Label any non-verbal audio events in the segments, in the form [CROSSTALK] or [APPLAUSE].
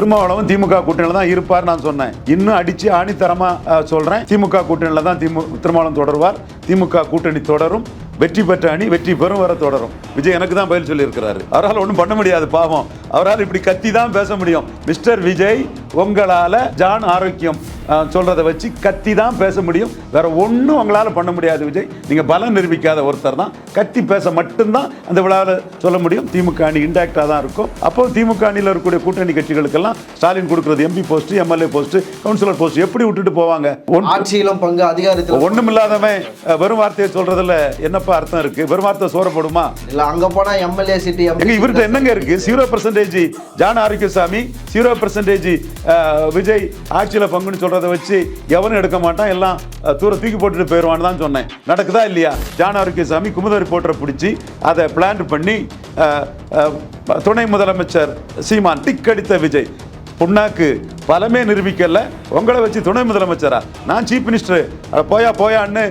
திருமாவளவன் திமுக கூட்டணியில தான் இருப்பார் நான் சொன்னேன். இன்னும் அடிச்சு ஆணித்தரமா சொல்றேன். திமுக கூட்டணியில தான் திமு திருமாவளவன் தொடருவார். திமுக கூட்டணி தொடரும். வெற்றி பெற்ற அணி வெற்றி பெறும் வர தொடரும். விஜய் எனக்கு தான் பதில் சொல்லியிருக்கிறாரு. அவரால் ஒன்றும் பண்ண முடியாது பாவம். அவரால் இப்படி கத்தி தான் பேச முடியும். மிஸ்டர் விஜய் உங்களால ஜான் ஆரோக்கியம் அஹ், சொல்றதை வச்சு கத்தி தான் பேச முடியும். வேற ஒன்றும் உங்களால பண்ண முடியாது விஜய். நீங்க பலம் நிரூபிக்காத ஒருத்தர் தான். கத்தி பேச மட்டும்தான் அந்த விழாவில் சொல்ல முடியும். திமுக அணி இன்டாக்டாக தான் இருக்கும். அப்போ திமுக அணியில் இருக்கக்கூடிய கூட்டணி கட்சிகளுக்கெல்லாம் ஸ்டாலின் கொடுக்குறது MP post MLA post councillor post எப்படி விட்டுட்டு போவாங்க? ஆட்சியிலும் பங்கு அதிகாரத்தில் ஒண்ணும் இல்லாதவன் வெறும் வார்த்தையை சொல்றதுல என்னப்பா அர்த்தம் இருக்கு. வார்த்தை சோறப்படுமா இல்ல அங்க போனா எம்எல்ஏ சிட்டி எங்க இவர்கிட்ட என்னங்க இருக்கு? Zero percentage John Arokiasamy zero percentage Vijay ஆட்சியில பங்குன்னு சொல்றதை வச்சு எவனும் எடுக்க மாட்டான். எல்லாம் தூர தூக்கி போட்டுட்டு போயிடுவான்னு தான் சொன்னேன். நடக்குதா இல்லையா? ஜான் ஆரோக்கியசாமி குமுத ரிப்போர்ட்டரை பிடிச்சி அதை பிளான் பண்ணி துணை முதலமைச்சர் சீமான் டிக் அடித்த விஜய். புண்ணாக்கு பலமே நிரூபிக்கல. உங்களை வச்சு துணை முதலமைச்சரா? நான் சீஃப் மினிஸ்டர் போயா போயான்னு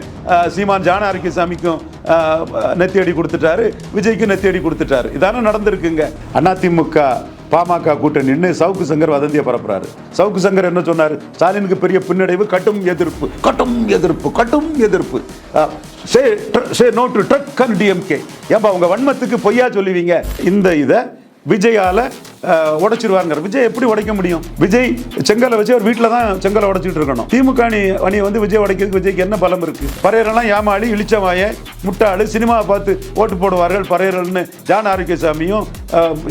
சீமான் ஜானாரிக்கு சாமிக்கும் நெத்தியடி கொடுத்துட்டாரு. விஜய்க்கும் நெத்தியடி கொடுத்துட்டாரு. இதானே நடந்திருக்குங்க. அதிமுக பாமக கூட்டணின்னு சவுக்கு சங்கர் வதந்தியை பரப்புறாரு. சவுக்கு சங்கர் என்ன சொன்னார்? ஸ்டாலினுக்கு பெரிய பின்னடைவு கட்டும் எதிர்ப்பு கட்டும் எதிர்ப்பு கட்டும் எதிர்ப்பு. Say say no to drug and DMK ஏன்பா உங்கள் வன்மத்துக்கு பொய்யா சொல்லுவீங்க? இந்த இதை விஜயால உடைச்சிருவாருங்கிற விஜய் எப்படி உடைக்க முடியும்? விஜய் செங்கலை வச்சு ஒரு வீட்டில் தான் செங்கலை உடைச்சிட்டு இருக்கணும். திமுக அணி அணியை வந்து விஜய் உடைக்கிறதுக்கு விஜய்க்கு என்ன பலம் இருக்கு? பறையரெல்லாம் ஏமாளி இளிச்சவாய முட்டாளு சினிமாவை பார்த்து ஓட்டு போடுவார்கள் பறையர்கள்னு ஜான் ஆரோக்கியசாமியும்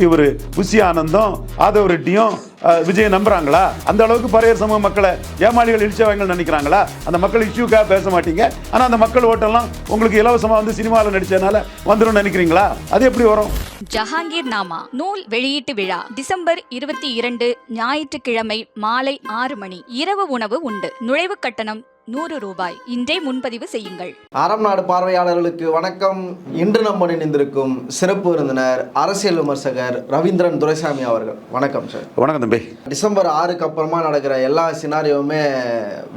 இவர் புசி ஆனந்தம் ஆதவ ரெட்டியும் விஜயை நம்புறாங்களா? அந்த அளவுக்கு பறையர் சமூக மக்களை ஏமாளிகள் இழிச்சவங்க நினைக்கிறாங்களா? அந்த மக்கள் இஷ்யூக்காக பேச மாட்டீங்க. ஆனால் அந்த மக்கள் ஓட்டெல்லாம் உங்களுக்கு இலவசமாக வந்து சினிமாவில் நடிச்சதுனால வந்துடும் நினைக்கிறீங்களா? அது எப்படி வரும்? ஜஹாங்கீர் நாமா நூல் வெளியீட்டு விழா டிசம்பர் இருபத்தி இரண்டு ஞாயிற்றுக்கிழமை மாலை ஆறு மணி. இரவு உணவு உண்டு. நுழைவு கட்டணம் நூறு ரூபாய். இன்றே முன்பதிவு செய்யுங்கள். அறம் நாடு பார்வையாளர்களுக்கு வணக்கம். இன்று நம்ம இணைந்திருக்கும் சிறப்பு விருந்தினர் அரசியல் விமர்சகர் ரவீந்திரன் துரைசாமி அவர்கள். வணக்கம் சார் வணக்கம் தம்பி. டிசம்பர் ஆறுக்கு அப்புறமா நடக்கிற எல்லா சினாரியோவுமே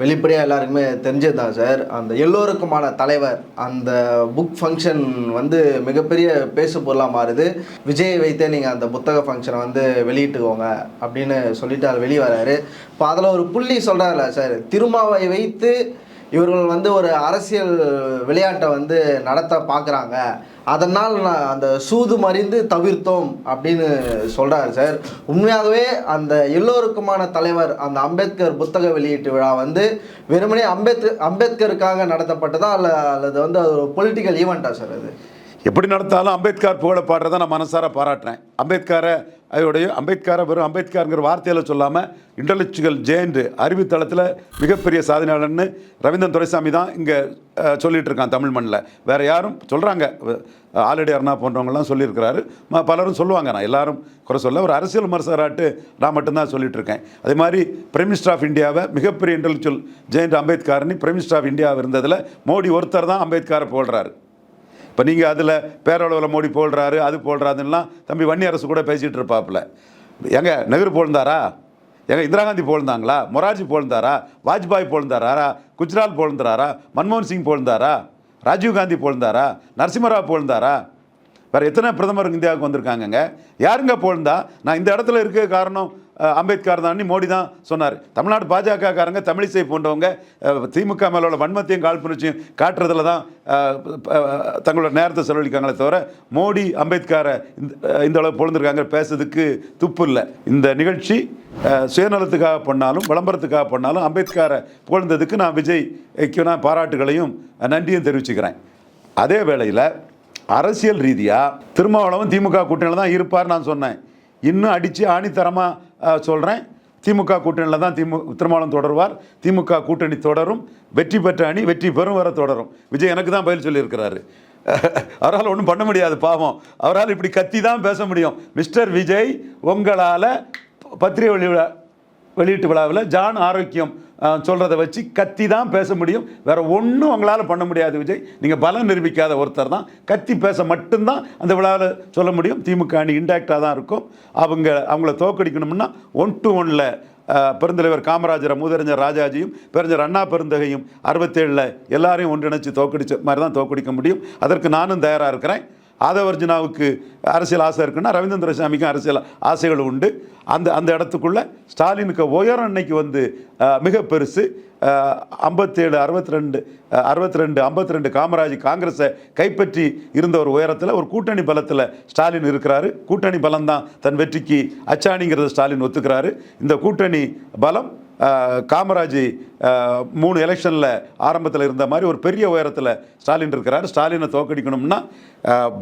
வெளிப்படையாக எல்லாருக்குமே தெரிஞ்சது தான் சார் அந்த எல்லோருக்குமான தலைவர் அந்த புக் ஃபங்க்ஷன் வந்து மிகப்பெரிய பேசு பொருளாக மாறுது. விஜயை வைத்தே நீங்கள் அந்த புத்தக ஃபங்க்ஷனை வந்து வெளியிட்டுக்கோங்க அப்படின்னு சொல்லிட்டு அது வெளியே வராரு இப்போ அதில் ஒரு புள்ளி சொல்கிறாருல சார் திருமாவை வைத்து இவர்கள் வந்து ஒரு அரசியல் விளையாட்டை வந்து நடத்த பார்க்குறாங்க. அதனால் நான் அந்த சூது மறிந்து தவிர்த்தோம் அப்படின்னு சொல்கிறாரு சார். உண்மையாகவே அந்த எல்லோருக்குமான தலைவர் அந்த அம்பேத்கர் புத்தக வெளியீட்டு விழா வந்து வெறுமனே அம்பேத்கர் அம்பேத்கருக்காக நடத்தப்பட்டதா அல்ல அல்லது வந்து அது ஒரு பொலிட்டிக்கல் ஈவெண்ட்டா சார் அது? எப்படி நடத்தாலும் அம்பேத்கர் புகழை பாடுறத நான் மனசார பாராட்டுறேன். அம்பேத்கரை அதோடைய அம்பேத்கரை வெறும் அம்பேத்கருங்கிற வார்த்தையில் சொல்லாமல் இன்டலெக்சுவல் ஜெயண்ட் அறிவுத்தளத்தில் மிகப்பெரிய சாதனையாளர்னு ரவீந்திரன் துரைசாமி தான் இங்கே சொல்லிகிட்டு இருக்கான் தமிழ் மண்ணில். வேறு யாரும் சொல்கிறாங்க ஆலடி அருணா போன்றவங்கலாம் சொல்லியிருக்கிறாரு. பலரும் சொல்லுவாங்க. நான் எல்லாரும் குறை சொல்ல ஒரு அரசியல் விமர்சகராட்டு நான் மட்டும்தான் சொல்லிகிட்டு இருக்கேன் அதே மாதிரி பிரைம் மினிஸ்டர் ஆஃப் இந்தியாவை மிகப்பெரிய இன்டலெக்சுவல் ஜெயண்ட் அம்பேத்கர்னு பிரைம் மினிஸ்டர் ஆஃப் இந்தியாவை இருந்ததில் மோடி ஒருத்தர் தான் அம்பேத்கரை போடுறாரு இப்போ நீங்கள் அதில் பேரளவில் மோடி போடுறாரு அது போடுறாருன்னெலாம் தம்பி வன்னி அரசு கூட பேசிகிட்டு இருப்பாப்புல. எங்க நெஹ்ரு போழ்ந்தாரா எங்க இந்திரா காந்தி போழ்ந்தாங்களா மொரார்ஜி போழ்ந்தாரா வாஜ்பாய் போழ்ந்தாரா குஜ்ரால் போழ்ந்தாரா மன்மோகன் சிங் போழ்ந்தாரா ராஜீவ் காந்தி போழ்ந்தாரா நரசிம்மராவ் போழ்ந்தாரா வேறு எத்தனை பிரதமர் இந்தியாவுக்கு வந்திருக்காங்கங்க? யாருங்க போழ்ந்தா நான் இந்த இடத்துல இருக்க காரணம் அம்பேத்கர் தான் மோடி தான் சொன்னார். தமிழ்நாடு பாஜகக்காரங்க தமிழிசை போன்றவங்க திமுக மேல உள்ள வன்மத்தையும் காழ்ப்புணர்ச்சியும் காட்டுறதுல தான் தங்களோட நேரத்தை செலவழிக்காங்களே தவிர மோடி அம்பேத்கரை இந்த இந்த அளவு பொழுந்திருக்காங்க பேசுறதுக்கு துப்பு இல்லை. இந்த நிகழ்ச்சி சுயநலத்துக்காக பண்ணாலும் விளம்பரத்துக்காக பண்ணாலும் அம்பேத்கரை புகழ்ந்ததுக்கு நான் விஜய்க்கு நான் பாராட்டுகளையும் நன்றியும் தெரிவிச்சுக்கிறேன். அதே வேளையில் அரசியல் ரீதியாக திருமாவளவன் திமுக கூட்டணியில் தான் இருப்பார் நான் சொன்னேன். இன்னும் அடித்து ஆணித்தரமாக சொல்கிறேன் திமுக கூட்டணியில் தான் திமு திருமாவளம் தொடருவார். திமுக கூட்டணி தொடரும். வெற்றி பெற்ற அணி வெற்றி பெறும் வர தொடரும். விஜய் எனக்கு தான் பதில் சொல்லியிருக்கிறாரு. [LAUGHS] அவரால் ஒன்றும் பண்ண முடியாது பாவம். அவரால் இப்படி கத்தி தான் பேச முடியும். மிஸ்டர் விஜய் உங்களால் பத்திரிகை வெளியிட வெளியீட்டு விழாவில் ஜான் ஆரோக்கியம் சொல்கிறத வச்சு கத்தி தான் பேச முடியும். வேறு ஒன்றும் உங்களால் பண்ண முடியாது விஜய். நீங்கள் பலம் நிரூபிக்காத ஒருத்தர் தான். கத்தி பேச மட்டும்தான் அந்த விழாவில் சொல்ல முடியும். திமுக அணி இன்டாக்டாக தான் இருக்கும். அவங்க அவங்கள தோக்கடிக்கணும்னா ஒன் டு ஒனில் பெருந்தலைவர் காமராஜர் மூதறிஞர் ராஜாஜியும் பெருஞ்சர் அண்ணா பெருந்தகையும் அறுபத்தேழில் எல்லாரையும் ஒன்றிணைச்சு தோக்கடிச்ச மாதிரி தான் தோக்கடிக்க முடியும். அதற்கு நானும் தயாராக இருக்கிறேன். ஆதவர்ஜுனாவுக்கு அரசியல் ஆசை இருக்குன்னா ரவீந்திர சாமிக்கும் அரசியல் ஆசைகள் உண்டு. அந்த அந்த இடத்துக்குள்ளே ஸ்டாலினுக்கு உயரம் அன்னைக்கு வந்து மிக பெருசு. ஐம்பத்தேழு அறுபத்தி ரெண்டு அறுபத்தி ரெண்டு ஐம்பத்தி ரெண்டு காமராஜ் காங்கிரஸை கைப்பற்றி இருந்த ஒரு உயரத்தில் ஒரு கூட்டணி பலத்தில் ஸ்டாலின் இருக்கிறாரு. கூட்டணி பலம் தான் தன் வெற்றிக்கு அச்சாணிங்கிறத ஸ்டாலின் ஒத்துக்கிறாரு. இந்த கூட்டணி பலம் காமராஜ் மூணு எலெக்ஷனில் ஆரம்பத்தில் இருந்த மாதிரி ஒரு பெரிய உயரத்தில் ஸ்டாலின் இருக்கிறார். ஸ்டாலினை தோக்கடிக்கணும்னா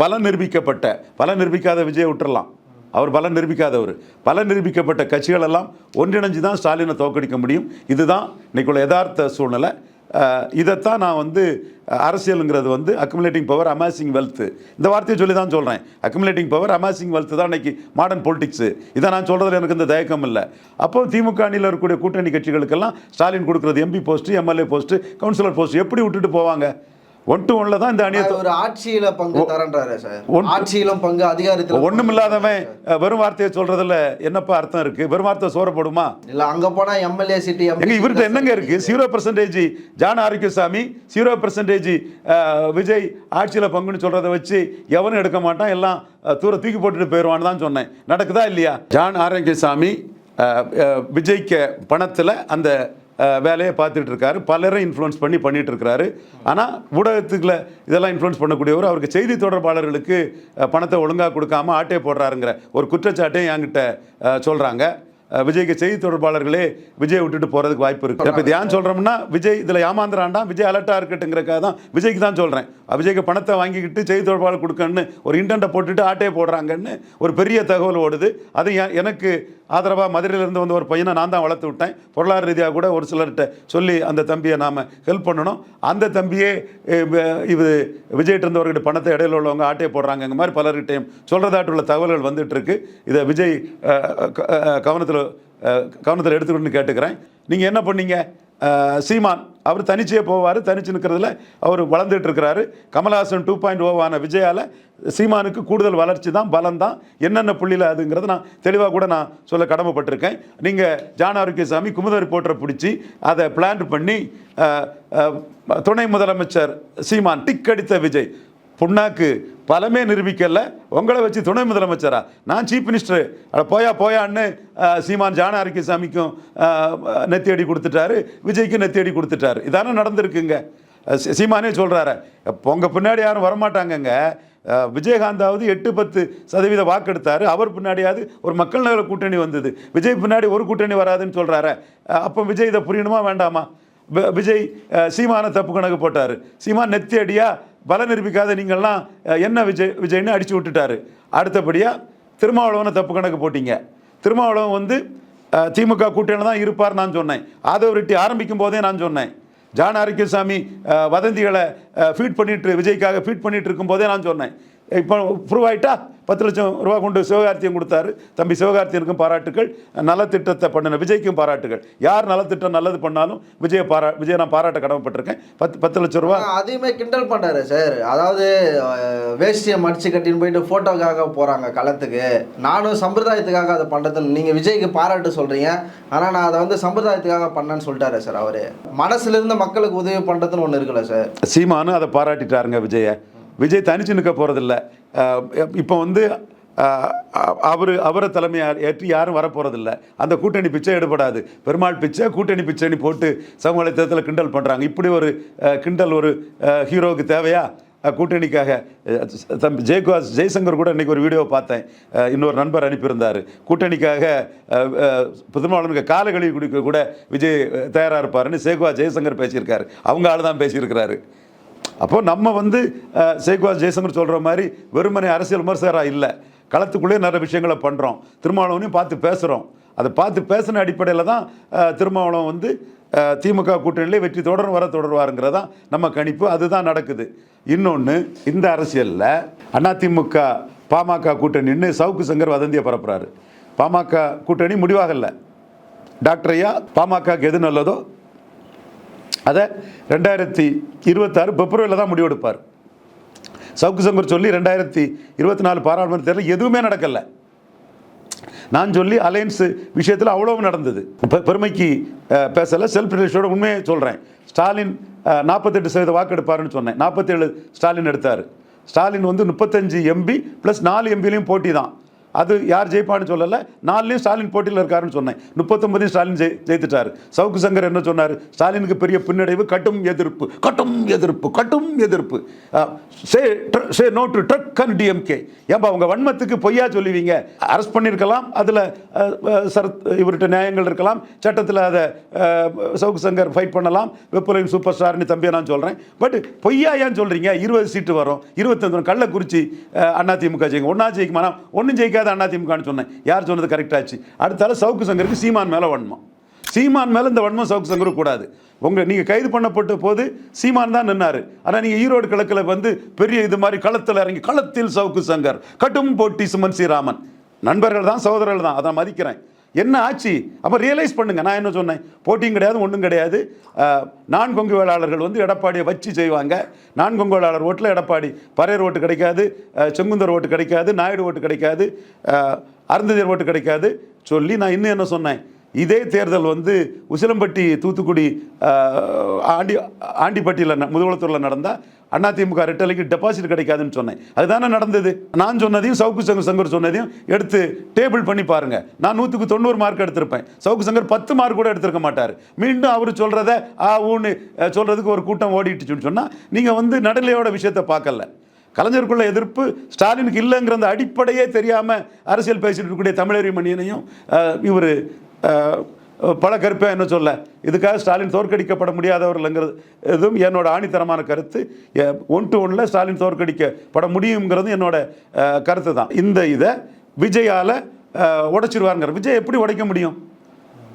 பலம் நிரூபிக்கப்பட்ட பலம் நிரூபிக்காத விஜயை விட்டுறலாம். அவர் பலம் நிரூபிக்காதவர். பலம் நிரூபிக்கப்பட்ட கட்சிகளெல்லாம் ஒன்றிணைஞ்சு தான் ஸ்டாலினை தோக்கடிக்க முடியும். இதுதான் இன்னைக்குள்ள யதார்த்த சூழ்நிலை. இதைத்தான் நான் வந்து அரசியலுங்கிறது வந்து அக்குமுலேட்டிங் பவர் அமாசிங் வெல்த் இந்த வார்த்தையை சொல்லி தான் சொல்கிறேன் அக்குமுலேட்டிங் பவர் அமாசிங் வெல்த்து தான் இன்றைக்கி மாடர்ன் பொலிட்டிக்ஸு இதை நான் சொல்கிறதுல எனக்கு இந்த தயக்கம் இல்லை. அப்போ திமுக அணியில் இருக்கக்கூடிய கூட்டணி கட்சிகளுக்கெல்லாம் ஸ்டாலின் கொடுக்குறது MP post MLA post councillor post எப்படி விட்டுட்டு போவாங்க? ஒன் டு ஒன்ல தான் இந்த அணியை ஒரு ஆட்சியில பங்கு தரன்றாரு சார். ஆட்சியிலும் பங்கு அதிகாரத்தில் ஒண்ணும் இல்லாதவன் வெறும் வார்த்தையை சொல்றதுல என்னப்பா அர்த்தம் இருக்கு? வெறும் வார்த்தை சோறப்படுமா இல்ல அங்க போனா எம்எல்ஏ சிட்டி எங்க இவர்கிட்ட என்னங்க இருக்கு? Zero percentage John Arokiasamy zero percentage Vijay ஆட்சியில் பங்குன்னு சொல்றதை வச்சு எவனும் எடுக்க மாட்டான் எல்லாம் தூர தூக்கி போட்டுட்டு போயிடுவான்னு தான் சொன்னேன். நடக்குதா இல்லையா? ஜான் ஆரோக்கியசாமி விஜய்க்கு பணத்தில் அந்த வேலையை பார்த்துட்டு இருக்காரு பலரை இன்ஃப்ளூன்ஸ் பண்ணி பண்ணிட்டு இருக்கிறாரு ஆனால் ஊடகத்துக்குள்ள இதெல்லாம் இன்ஃப்ளூன்ஸ் பண்ணக்கூடியவர் அவருக்கு செய்தி தொடர்பாளர்களுக்கு பணத்தை ஒழுங்காக கொடுக்காம ஆட்டே போடுறாருங்கிற ஒரு குற்றச்சாட்டையும் என்கிட்ட சொல்கிறாங்க விஜய்க்கு செய்தி தொடர்பாளர்களே விஜய் விட்டுட்டு போகிறதுக்கு வாய்ப்பு இருக்கு. இப்போ இது ஏன் சொல்கிறோம்னா விஜய் இதில் ஏமாந்துறான்டா விஜய் அலர்ட்டாக இருக்கட்டுங்கிறக்காக தான் விஜய்க்கு தான் சொல்கிறேன் விஜய்க்கு பணத்தை வாங்கிக்கிட்டு செய்தி தொடர்பாளர் கொடுக்கணும்னு ஒரு இன்டென்ட்டை போட்டுட்டு ஆட்டே போடுறாங்கன்னு ஒரு பெரிய தகவல் ஓடுது. அது எனக்கு ஆதரவாக மதுரையிலேருந்து வந்து ஒரு பையனை நான் தான் வளர்த்து விட்டேன். பொருளாதார ரீதியாக கூட ஒரு சிலர்கிட்ட சொல்லி அந்த தம்பியை நாம் ஹெல்ப் பண்ணணும். அந்த தம்பியே இது விஜய்கிட்ட இருந்தவர்கிட்ட பணத்தை இடையில உள்ளவங்க ஆட்டே போடுறாங்க மாதிரி பலர்கிட்டையும் சொல்கிறதாட்டுள்ள தகவல்கள் வந்துட்டுருக்கு. இதை விஜய் கவனத்தில் கவனத்தில் எடுத்துக்கணும்னு கேட்டுக்கிறேன். நீங்கள் என்ன பண்ணீங்க? சீமான் அவர் தனிச்சே போவார் தனிச்சு நிற்கிறதுல அவர் வளர்ந்துட்டு இருக்கிறாரு. கமலஹாசன் டூ பாயிண்ட் ஓவான oh விஜயால சீமானுக்கு கூடுதல் வளர்ச்சி தான் பலம் தான். என்னென்ன புள்ளியில் அதுங்கிறத நான் தெளிவாக கூட நான் சொல்ல கடமைப்பட்டிருக்கேன். நீங்கள் ஜான் ஆரோக்கியசாமி குமுத ரிப்போர்ட்டரை பிடிச்சி அதை பிளான் பண்ணி துணை முதலமைச்சர் சீமான் டிக் அடித்த விஜய். புண்ணாக்கு பலமே நிரூபிக்கல. உங்களை வச்சு துணை முதலமைச்சரா? நான் சீஃப் மினிஸ்டர் அட போயா போயான்னு சீமான் ஜான ஆரோக்கியசாமிக்கும் நெத்தியடி கொடுத்துட்டாரு. விஜய்க்கும் நெத்தியடி கொடுத்துட்டாரு. இதானே நடந்திருக்குங்க. சீமானே சொல்கிறாரு உங்கள் பின்னாடி யாரும் வரமாட்டாங்கங்க. விஜயகாந்தாவது எட்டு பத்து சதவீத வாக்கெடுத்தார். அவர் பின்னாடியாவது ஒரு மக்கள் நகர கூட்டணி வந்தது. விஜய் பின்னாடி ஒரு கூட்டணி வராதுன்னு சொல்கிறாரு அப்போ விஜய் இதை புரியணுமா வேண்டாமா? விஜய் சீமான தப்பு கணக்கு போட்டார். சீமான் நெத்தியடியா? பல நிரூபிக்காத நீங்கள்லாம் என்ன விஜய் விஜய்னு அடித்து விட்டுட்டாரு. அடுத்தபடியாக திருமாவளவனை தப்பு கணக்கு போட்டிங்க. திருமாவளவன் வந்து திமுக கூட்டணியில் தான் இருப்பார் நான் சொன்னேன். ஆதவ ரெட்டி ஆரம்பிக்கும் போதே நான் சொன்னேன். ஜான் ஆரோக்கியசாமி வதந்திகளை ஃபீட் பண்ணிட்டு விஜய்க்காக ஃபீட் பண்ணிட்டு இருக்கும்போதே நான் சொன்னேன். இப்போ ப்ரூவ் ஆயிட்டா? பத்து லட்சம் ரூபா கொண்டு சிவகார்த்தியம் கொடுத்தாரு. தம்பி சிவகார்த்தியனுக்கும் பாராட்டுகள் நலத்திட்டத்தை பண்ணின விஜய்க்கும் பாராட்டுகள் யார் நலத்திட்டம் நல்லது பண்ணாலும் விஜய பாரா விஜய் நான் பாராட்ட கடமைப்பட்டிருக்கேன். பத்து பத்து லட்சம் ரூபா. அதையுமே கிண்டல் பண்றாரு சார். அதாவது வேஷ்டியை மடிச்சு கட்டின்னு போயிட்டு போட்டோக்காக போறாங்க களத்துக்கு. நானும் சம்பிரதாயத்துக்காக அதை பண்றதுன்னு நீங்க விஜய்க்கு பாராட்டு சொல்றீங்க. ஆனா நான் அதை வந்து சம்பிரதாயத்துக்காக பண்ணேன்னு சொல்லிட்டாரு சார் அவரு. மனசுல இருந்து மக்களுக்கு உதவி பண்றதுன்னு ஒண்ணு இருக்குல்ல சார். சீமானு அதை பாராட்டிட்டாருங்க விஜயை. விஜய் தனிச்சு நிற்க போகிறதில்ல இப்போ வந்து அவர் அவரை தலைமையார் ஏற்றி யாரும் வரப்போகிறதில்ல அந்த கூட்டணி பிச்சை எடுபடாது. பெருமாள் பிச்சை கூட்டணி பிச்சைன்னு போட்டு சமூக வலைத்தளத்தில் கிண்டல் பண்ணுறாங்க இப்படி ஒரு கிண்டல் ஒரு ஹீரோவுக்கு தேவையா? கூட்டணிக்காக. அஹ், தம்பி ஜெய்சங்கர் கூட இன்னைக்கு ஒரு வீடியோ பார்த்தேன். இன்னொரு நண்பர் அனுப்பியிருந்தார். கூட்டணிக்காக அஹ், அஹ், காலை கழுவி குடிக்க கூட விஜய் தயாராக இருப்பாருன்னு சேகுவா ஜெய்சங்கர் பேசியிருக்காரு. அவங்க ஆள் தான் பேசியிருக்கிறாரு. அப்போ நம்ம வந்து சேகுவா ஜெயசங்கர் ஜெய்சங்கர் சொல்கிற மாதிரி வெறுமனை அரசியல் விமர்சகராக இல்லை. களத்துக்குள்ளேயே நிறைய விஷயங்களை பண்ணுறோம் திருமாவளவனையும் பார்த்து பேசுகிறோம் அதை பார்த்து பேசின அடிப்படையில் தான் திருமாவளம் திருமாவளவன் வந்து திமுக கூட்டணியிலே வெற்றி தொடர்ந்து வர தொடர்வாருங்கிறதான் நம்ம கணிப்பு. அதுதான் நடக்குது. இன்னொன்று இந்த அரசியலில் அதிமுக பாமக கூட்டணின்னு சவுக்கு சங்கர் வதந்தியை பரப்புறாரு. பாமக கூட்டணி முடிவாகலை. டாக்டர் ஐயா பாமகக்கு எது நல்லதோ அதை ரெண்டாயிரத்தி இருபத்தாறு பிப்ரவரியில் தான் முடிவெடுப்பார். சவுக்கு சங்கர் சொல்லி ரெண்டாயிரத்தி இருபத்தி நாலு பாராளுமன்ற தேர்தல் எதுவுமே நடக்கலை. நான் சொல்லி அலையன்ஸ் விஷயத்தில் அவ்வளவு நடந்தது. இப்போ பெருமைக்கு பேசலை பேசல செல்ஃப் ரிலேஷனோட உண்மையை சொல்கிறேன் ஸ்டாலின் நாற்பத்தெட்டு சதவீத வாக்கு எடுப்பாருன்னு சொன்னேன். நாற்பத்தேழு ஸ்டாலின் எடுத்தார். ஸ்டாலின் வந்து முப்பத்தஞ்சு எம்பி ப்ளஸ் நாலு எம்பிலையும் போட்டி தான். அது யார் ஜெயிப்பான்னு சொல்லலை. நாலுலேயும் ஸ்டாலின் போட்டியில் இருக்காருன்னு சொன்னேன். முப்பத்தொன்பதையும் ஸ்டாலின் ஜெய் ஜெயித்துட்டார். சவுக்கு சங்கர் என்ன சொன்னார்? ஸ்டாலினுக்கு பெரிய பின்னடைவு கட்டும் எதிர்ப்பு கட்டும் எதிர்ப்பு கட்டும் எதிர்ப்பு. Say say no to drug and DMK ஏன்பா உங்கள் வன்மத்துக்கு பொய்யா சொல்லுவீங்க? அரெஸ்ட் பண்ணியிருக்கலாம் அதில் சரத் இவர்கிட்ட நியாயங்கள் இருக்கலாம். சட்டத்தில் அதை சவுக்கு சங்கர் ஃபைட் பண்ணலாம். வெப்பலையும் சூப்பர் ஸ்டார்னு தம்பியை நான் சொல்கிறேன் பட் பொய்யா ஏன் சொல்கிறீங்க இருபது சீட்டு வரும். இருபத்தஞ்சு கள்ளக்குறிச்சி அண்ணா அதிமுக ஜெயிக்கும். ஒன்றா ஜெயிக்குமா ஜெயிக்க ஒன்றும் அண்ணா திமுகன்னு சொன்னேன்? யார் சொன்னது கரெக்டாச்சு அடுத்தால சவுக்கு சங்கருக்கு சீமான் மேலே வன்மம். சீமான் மேலே இந்த வன்மம் சவுக்கு சங்கருக்கு கூடாது. உங்கள் நீங்கள் கைது பண்ணப்பட்ட போது சீமான் தான் நின்னாரு. ஆனால் நீங்கள் ஈரோடு கிழக்கில் வந்து பெரிய இது மாதிரி களத்தில் இறங்கி களத்தில் சவுக்கு சங்கர். கட்டும் போட்டி சுமன் ஸ்ரீராமன் நண்பர்கள் தான் சகோதரர்கள் தான். அதை மதிக்கிறேன். என்ன ஆச்சு? அப்போ ரியலைஸ் பண்ணுங்கள் நான் என்ன சொன்னேன்? போட்டியும் கிடையாது ஒன்றும் கிடையாது. நான் கொங்கு வேளாளர்கள் வந்து எடப்பாடியை வச்சு செய்வாங்க. நான் கொங்கு வேளாளர் ஓட்டில் எடப்பாடி பறையர் ஓட்டு கிடைக்காது செங்குந்தர் ஓட்டு கிடைக்காது நாயுடு ஓட்டு கிடைக்காது அருந்ததியர் ஓட்டு கிடைக்காது. சொல்லி நான் இன்னும் என்ன சொன்னேன்? இதே தேர்தல் வந்து உசிலம்பட்டி தூத்துக்குடி ஆண்டி ஆண்டிப்பட்டியில் முதுகுளத்தூரில் நடந்தால் அதிமுக ரெட்டலைக்கு டெபாசிட் கிடைக்காதுன்னு சொன்னேன். அதுதானே நடந்தது? நான் சொன்னதையும் சவுக்கு சங்கர் சங்கர் சொன்னதையும் எடுத்து டேபிள் பண்ணி பாருங்க. நான் நூற்றுக்கு தொண்ணூறு மார்க் எடுத்திருப்பேன். சவுக்கு சங்கர் பத்து மார்க் கூட எடுத்திருக்க மாட்டார். மீண்டும் அவர் சொல்கிறத ஆ ஊன்னு சொல்கிறதுக்கு ஒரு கூட்டம் ஓடிட்டுச்சுன்னு சொன்னால் நீங்கள் வந்து நடுநிலையோட விஷயத்தை பார்க்கல. கலைஞருக்குள்ள எதிர்ப்பு ஸ்டாலினுக்கு இல்லைங்கிற அந்த அடிப்படையே தெரியாமல் அரசியல் பேசிட்டு இருக்கக்கூடிய தமிழறி மணியனையும் இவர் பல கருப்பா என்ன சொல்ல? இதுக்காக ஸ்டாலின் தோற்கடிக்கப்பட முடியாதவர்கள்ங்கிறது இதுவும் என்னோட ஆணித்தரமான கருத்து. ஒன் டு ஒன்ல ஸ்டாலின் தோற்கடிக்கப்பட முடியுங்கிறது என்னோட கருத்து தான். இந்த இதை விஜயால் உடைச்சிருவாருங்கிற விஜய் எப்படி உடைக்க முடியும்?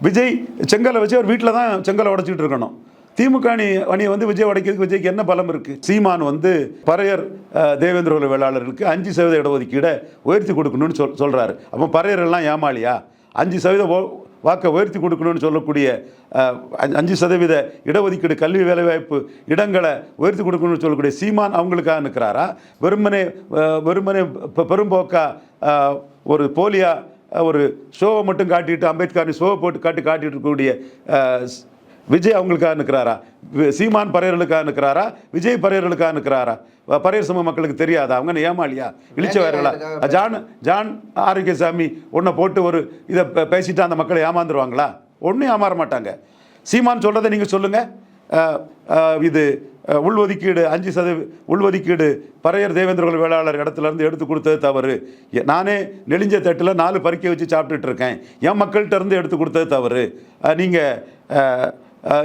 விஜய் செங்கலை வச்சு அவர் வீட்டில் தான் செங்கலை உடைச்சிட்டு இருக்கணும். திமுக அணி அணியை வந்து விஜய் உடைக்கிறதுக்கு விஜய்க்கு என்ன பலம் இருக்குது சீமான் வந்து பறையர் அஹ், தேவேந்திர குல வேளாளர்களுக்கு அஞ்சு சதவீத இடஒதுக்கீடை உயர்த்தி கொடுக்கணும்னு சொல் சொல்கிறாரு அப்போ பறையர் எல்லாம் ஏமாளியா? அஞ்சு சதவீத ஓ- வாக்கை உயர்த்தி கொடுக்கணும்னு சொல்லக்கூடிய அஞ்சு- அஞ்சு சதவீத இடஒதுக்கீடு கல்வி வேலைவாய்ப்பு இடங்களை உயர்த்தி கொடுக்கணும்னு சொல்லக்கூடிய சீமான் அவங்களுக்காக நிற்கிறாரா? வெறுமனே வெறுமனே பெரும்போக்கா ஒரு போலியாக ஒரு ஷோவை மட்டும் காட்டிட்டு அம்பேத்கர் ஷோவை போட்டு காட்டி காட்டிட்டு இருக்கக்கூடிய விஜய் அவங்களுக்காக நிற்கிறாரா? சீமான் பறையர்களுக்காக நிற்கிறாரா? விஜய் பறையர்களுக்காக நிற்கிறாரா? பறையர் சமூக மக்களுக்கு தெரியாதா? அவங்க என்ன ஏமாளியா? இழிச்சவர்களா? ஜான் ஜான் ஆரோக்கியசாமி உன்னை போட்டு ஒரு இதை பேசிட்டு அந்த மக்களை ஏமாந்துருவாங்களா? ஒன்றும் ஏமாற மாட்டாங்க. சீமான் சொல்கிறத நீங்கள் சொல்லுங்கள் இது உள்ஒதுக்கீடு அஞ்சு சதவீ உள்ஒதுக்கீடு பறையர் தேவேந்திரகுல வேளாளர் இடத்துல இருந்து எடுத்து கொடுத்தது தவறு. நானே நெளிஞ்ச தட்டில் நாலு பறிக்கை வச்சு சாப்பிட்டுட்டு இருக்கேன். என் மக்கள்கிட்ட இருந்து எடுத்து கொடுத்தது தவறு. நீங்கள்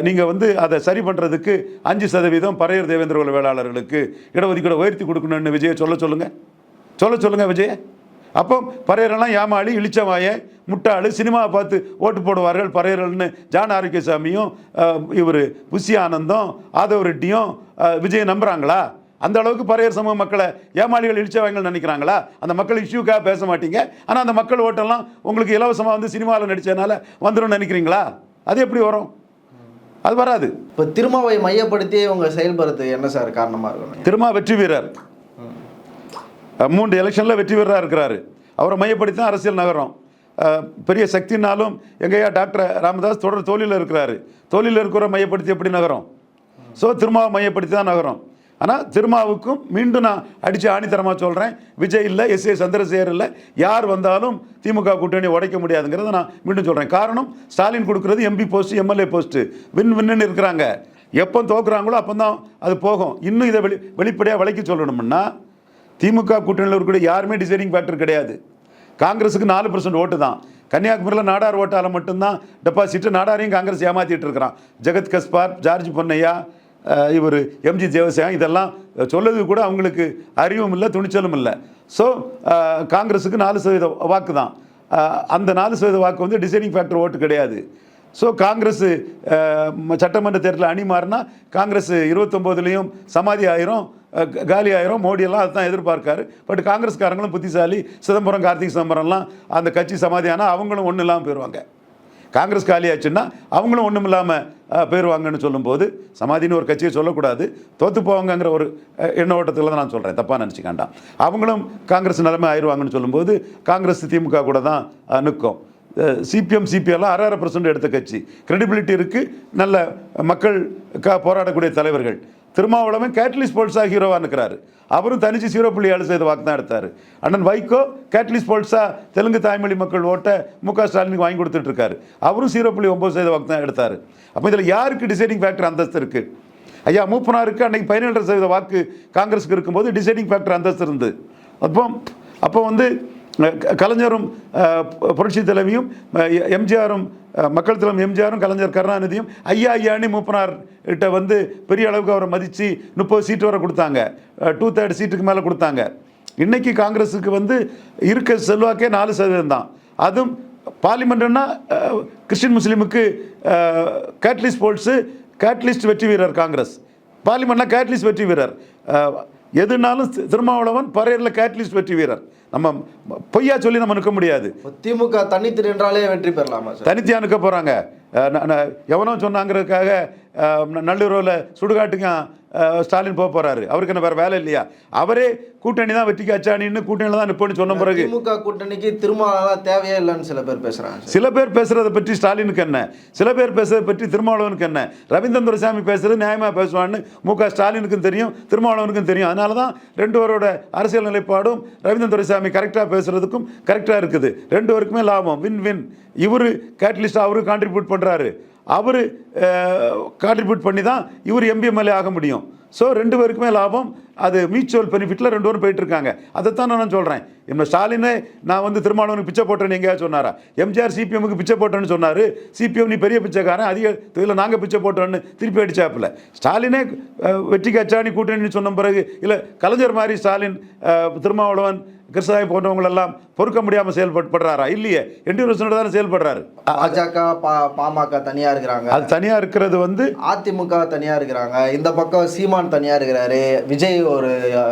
நீங்கள் வந்து அதை சரி பண்ணுறதுக்கு அஞ்சு சதவீதம் பறையர் தேவேந்திரகுல வேளாளர்களுக்கு இடஒதுக்கீடு உயர்த்தி கொடுக்கணும்னு விஜய சொல்ல சொல்லுங்கள் சொல்ல சொல்லுங்கள் விஜய். அப்போ பறையரெல்லாம் ஏமாளி இளிச்சவாய முட்டாளு சினிமாவை பார்த்து ஓட்டு போடுவார்கள் பறையர்கள்னு ஜான் ஆரோக்கியசாமியும் இவர் புஷி ஆனந்தம் ஆதவ ரெட்டியும் அஹ், விஜயை அந்த அளவுக்கு பறையர் சமூக மக்களை ஏமாளிகள் இழிச்சவாங்கன்னு நினைக்கிறாங்களா? அந்த மக்கள் இஷ்யூக்காக பேச மாட்டீங்க. ஆனால் அந்த மக்கள் ஓட்டெல்லாம் உங்களுக்கு இலவசமாக வந்து சினிமாவில் நடித்ததுனால வந்துடும் நினைக்கிறீங்களா? அது எப்படி வரும்? அது வராது. இப்போ திருமாவை மையப்படுத்தி இவங்க செயல்படுறது என்ன சார் காரணமாக இருக்கணும்? திருமா வெற்றி வீரர். மூன்று எலெக்ஷனில் வெற்றி வீரராக இருக்கிறாரு. அவரை மையப்படுத்தி தான் அரசியல் நகரம். பெரிய சக்தினாலும் எங்கய்யா டாக்டர் ராமதாஸ் தொடர் தோல்வியில் இருக்கிறாரு. தோல்வியில் இருக்கிற மையப்படுத்தி எப்படி நகரம்? ஸோ திருமாவை மையப்படுத்தி தான் நகரம். ஆனால் திருமாவுக்கும் மீண்டும் நான் அடித்து ஆணித்தரமாக சொல்கிறேன் விஜய் இல்லை எஸ் ஏ சந்திரசேகர் இல்லை யார் வந்தாலும் திமுக கூட்டணி உடைக்க முடியாதுங்கிறத நான் மீண்டும் சொல்கிறேன் காரணம் ஸ்டாலின் கொடுக்குறது MP post MLA post win வின்னு இருக்கிறாங்க. எப்போ தோக்குறாங்களோ அப்போ தான் அது போகும். இன்னும் இதை வெளி வெளிப்படையாக விலைக்கு சொல்லணும்னா திமுக கூட்டணியில் இருக்கக்கூடிய யாருமே டிசைடிங் ஃபேக்டர் கிடையாது. காங்கிரஸுக்கு நாலு பர்சன்ட் ஓட்டு தான். கன்னியாகுமரியில் நாடார் ஓட்டால் மட்டும்தான் டெபாசிட்டு நாடாரையும் காங்கிரஸ் ஏமாற்றிட்டு இருக்கிறான். ஜெகத் கஸ்பார் ஜார்ஜ் பொன்னையா இவர் எம்ஜி தேவசேகன் இதெல்லாம் சொல்லது கூட அவங்களுக்கு அறிவும் இல்லை துணிச்சலும் இல்லை. ஸோ காங்கிரஸுக்கு நாலு சதவீத வாக்கு தான். அந்த நாலு சதவீத வாக்கு வந்து டிசைனிங் ஃபேக்டர் ஓட்டு கிடையாது. ஸோ காங்கிரஸ் சட்டமன்ற தேர்தலில் அணி மாறினா காங்கிரஸ் இருபத்தொம்போதுலேயும் சமாதி ஆயிரும் காலி ஆயிரும். மோடியெல்லாம் அதுதான் எதிர்பார்க்காரு. பட் காங்கிரஸ்காரங்களும் புத்திசாலி. சிதம்பரம் கார்த்திக் சிதம்பரம்லாம் அந்த கட்சி சமாதி ஆனால் அவங்களும் ஒன்றும் இல்லாமல் போயிடுவாங்க காங்கிரஸ் காலியாச்சுன்னா அவங்களும் ஒன்றும் இல்லாமல் போயிடுவாங்கன்னு சொல்லும்போது சமாதின்னு ஒரு கட்சியை சொல்லக்கூடாது. தோற்று போவாங்கங்கிற ஒரு எண்ண ஓட்டத்தில் தான் நான் சொல்கிறேன் தப்பாக நினச்சிக்காண்டாம் அவங்களும் காங்கிரஸ் நிலைமை ஆயிடுவாங்கன்னு சொல்லும்போது காங்கிரஸ் திமுக கூட தான் நிற்கும். சிபிஎம் சிபிஎல்லாம் அரை அரை பர்சன்ட் எடுத்த கட்சி. கிரெடிபிலிட்டி இருக்குது நல்ல மக்கள் போராடக்கூடிய தலைவர்கள். திருமாவளவன் கேட்டலிஸ்ட் போல்ஸா ஹீரோவாக இருக்கிறாரு அவரும் தனிச்சு சீரோ புள்ளி ஏழு சதவீத வாக்கு தான் எடுத்தார். அண்ணன் வைகோ கேட்லிஸ் போல்ஸா தெலுங்கு தாய்மொழி மக்கள் ஓட்டை மு க ஸ்டாலினுக்கு வாங்கி கொடுத்துட்டு இருக்காரு. அவரும் சீரோ புள்ளி ஒம்பது சதவீத வாக்கு தான் எடுத்தார். அப்போ இதில் யாருக்கு டிசைடிங் ஃபேக்டர் அந்தஸ்து இருக்குது ஐயா மூப்பனாருக்கு அன்னைக்கு பதினேழு சதவீத வாக்கு காங்கிரஸுக்கு இருக்கும்போது டிசைடிங் ஃபேக்டர் அந்தஸ்து இருந்து அப்போ அப்போ வந்து கலைஞரும் புரட்சி தலைவியும் எம்ஜிஆரும் மக்கள் தலைவர் எம்ஜிஆரும் கலைஞர் கருணாநிதியும் ஐயா ஐயாணி மூப்பனார் கிட்ட வந்து பெரிய அளவுக்கு அவரை மதித்து முப்பது சீட்டு வரை கொடுத்தாங்க. டூ தேர்ட் சீட்டுக்கு மேலே கொடுத்தாங்க. இன்றைக்கி காங்கிரஸுக்கு வந்து இருக்க செல்வாக்கே நாலு சதவீதம் தான். அதுவும் பார்லிமெண்ட்னா கிறிஸ்டின் முஸ்லீமுக்கு கேட்லிஸ்ட் போல்ஸு கேட்லிஸ்ட் வெற்றி வீரர் காங்கிரஸ். பார்லிமெண்ட்னா கேட்லிஸ்ட் வெற்றி வீரர். எதுனாலும் திருமாவளவன் பரையரில் கேட்லிஸ்ட் வெற்றி வீரர். நம்ம பொய்யா சொல்லி நம்ம நிற்க முடியாது. திமுக தனித்து நின்றாலே வெற்றி பெறலாமா சார்? தனித்து அனுக்க போகிறாங்க எவனோ சொன்னாங்கிறதுக்காக அஹ், ந- நள்ளிரவில் சுடுகாட்டுக்கு அஹ், ஸ்டாலின் போக போகிறாரு அவருக்கு என்ன வேறு வேலை இல்லையா? அவரே கூட்டணி தான் வெற்றிக்கு அச்சாணின்னு கூட்டணியில் தான் நிற்போன்னு சொன்ன பிறகு திமுக கூட்டணிக்கு திருமாவளவன் தேவையே இல்லைன்னு சில பேர் பேசுறாங்க. சார். சில பேர் பேசுறதை பற்றி ஸ்டாலினுக்கு என்ன? சில பேர் பேசுறதை பற்றி திருமாவளவனுக்கு என்ன? ரவீந்திரன் துரைசாமி பேசுறது நியாயமாக பேசுவான்னு மு க ஸ்டாலினுக்கும் தெரியும் திருமாவளவனுக்கும் தெரியும். அதனால தான் ரெண்டு பேரோட அரசியல் நிலைப்பாடும் ரவீந்திரன் துரைசாமி கரெக்டாக பேசுறதுக்கும் கரெக்டாக இருக்குது. ரெண்டு பேருக்குமே லாபம். வின் வின் இவர் கேட்டலிஸ்ட் அவரு கான்ட்ரிபியூட் பண்ணுறாரு அவர் கான்ட்ரிபியூட் பண்ணி தான் இவர் எம்பிஎம்எல்ஏ ஆக முடியும். ஸோ ரெண்டு பேருக்குமே லாபம். அது மியூச்சுவல் பெனிஃபிட்டில் ரெண்டு பேரும் போயிட்டுருக்காங்க. அதைத்தான் நான் சொல்கிறேன் என்ன ஸ்டாலினே நான் வந்து திருமாவளவனுக்கு பிச்சை போட்டேன்னு எங்கேயாவது சொன்னாரா? எம்ஜிஆர் சிபிஎம்முக்கு பிச்சை போட்டேன்னு சொன்னார். சிபிஎம் நீ பெரிய பிச்சைக்காரன் அதிக இதில் நாங்கள் பிச்சை போட்டோன்னு திருப்பி அடிச்சாப்புல. ஸ்டாலினே வெற்றி கச்சாணி கூட்டணின்னு சொன்ன பிறகு இல்லை கலைஞர் மாதிரி ஸ்டாலின் திருமாவளவன் கிருஷ்ணாய் போன்றவங்களெல்லாம் பொறுக்க முடியாமல் செயல்படுறாரா? இல்லையே. என்டியூரேஷனோட தானே செயல்படுறாரு. பாஜக பாமக தனியா இருக்கிறாங்க. அது தனியாக இருக்கிறது வந்து அதிமுக தனியா இருக்கிறாங்க. இந்த பக்கம் சீமான் தனியா இருக்கிறாரு. விஜய் ஒரு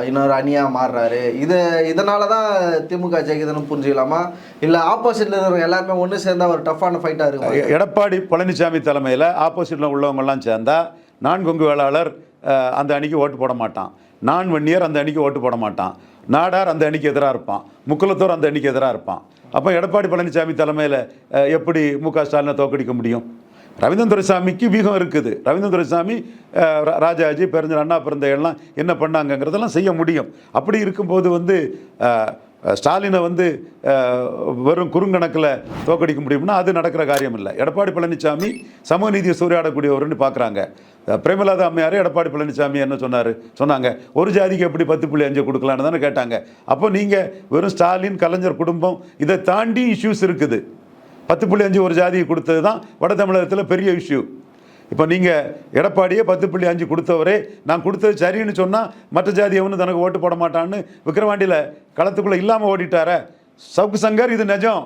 இன்னொரு அணியா மாறுறாரு. இது இதனால தான் திமுக ஜெயிக்குதுன்னு புரிஞ்சுக்கலாமா? இல்ல ஆப்போசிட்ல இருக்கிற எல்லாருமே ஒண்ணு சேர்ந்தா ஒரு டஃப்பான ஃபைட்டா இருக்கும்? எடப்பாடி பழனிசாமி தலைமையில் ஆப்போசிட்டில் உள்ளவங்கெல்லாம் சேர்ந்தா நான் கொங்கு வேளாளர் அந்த அணிக்கு ஓட்டு போட மாட்டான். நான் வன்னியர் அந்த அணிக்கு ஓட்டு போட மாட்டான். நாடார் அந்த அணிக்கு எதிராக இருப்பான். முக்குலத்தோர் அந்த அணிக்கு எதிராக இருப்பான். அப்போ எடப்பாடி பழனிசாமி தலைமையில் எப்படி மு க ஸ்டாலினை தோக்கடிக்க முடியும்? ரவீந்திரன் துரைசாமிக்கு வீகம் இருக்குது. ரவீந்திரன் துரைசாமி ரா- ராஜாஜி பெருஞ்சர் அண்ணா பிறந்தையெல்லாம் என்ன பண்ணாங்கங்கிறதெல்லாம் செய்ய முடியும். அப்படி இருக்கும்போது வந்து ஸ்டாலினை வந்து வெறும் குறுங்கணக்கில் தோக்கடிக்க முடியும்னா அது நடக்கிற காரியம் இல்லை எடப்பாடி பழனிசாமி சமூக நீதியை சூறையாடக்கூடியவர்னு பார்க்குறாங்க. பிரேமலாதா அம்மையார் எடப்பாடி பழனிசாமி என்ன சொன்னார்? சொன்னாங்க ஒரு ஜாதிக்கு எப்படி பத்து புள்ளி அஞ்சு கொடுக்கலான்னு தானே கேட்டாங்க. அப்போ நீங்கள் வெறும் ஸ்டாலின் கலைஞர் குடும்பம் இதை தாண்டி இஷ்யூஸ் இருக்குது. பத்து புள்ளி அஞ்சு ஒரு ஜாதியை கொடுத்தது தான் வட தமிழகத்தில் பெரிய இஷ்யூ இப்போ நீங்கள் எடப்பாடியே பத்து புள்ளி அஞ்சு கொடுத்தவரே நான் கொடுத்தது சரின்னு சொன்னால் மற்ற ஜாதி எவனு தனக்கு ஓட்டு போட மாட்டான்னு விக்ரவாண்டியில் களத்துக்குள்ளே இல்லாமல் ஓடிட்டார. சவுக்கு சங்கர் இது நிஜம்.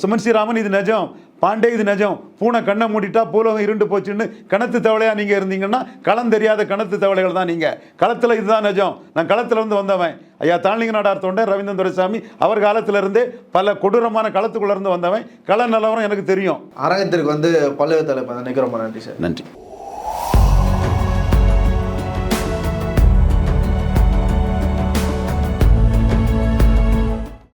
சுமன் ஸ்ரீராமன் இது நிஜம். பாண்டே இது நிஜம். பூனை கண்ணை மூடிட்டா பூலகம் இருண்டு போச்சுன்னு கணத்து தவளையாக நீங்கள் இருந்தீங்கன்னா களம் தெரியாத கணத்து தவளைகள் தான் நீங்கள் களத்தில் இதுதான் நிஜம். நான் களத்துல இருந்து வந்தவன். ஐயா தாளிங்க நாடார் தொண்டர் ரவீந்திரன் துரைசாமி அவர் காலத்துல இருந்தே பல கொடூரமான களத்துக்குள்ள இருந்து வந்தவன். கள நிலவரம் எனக்கு தெரியும். அரங்கத்திற்கு வந்து பல்லவி தலைப்பு நினைக்கிறோம் நன்றி சார். நன்றி.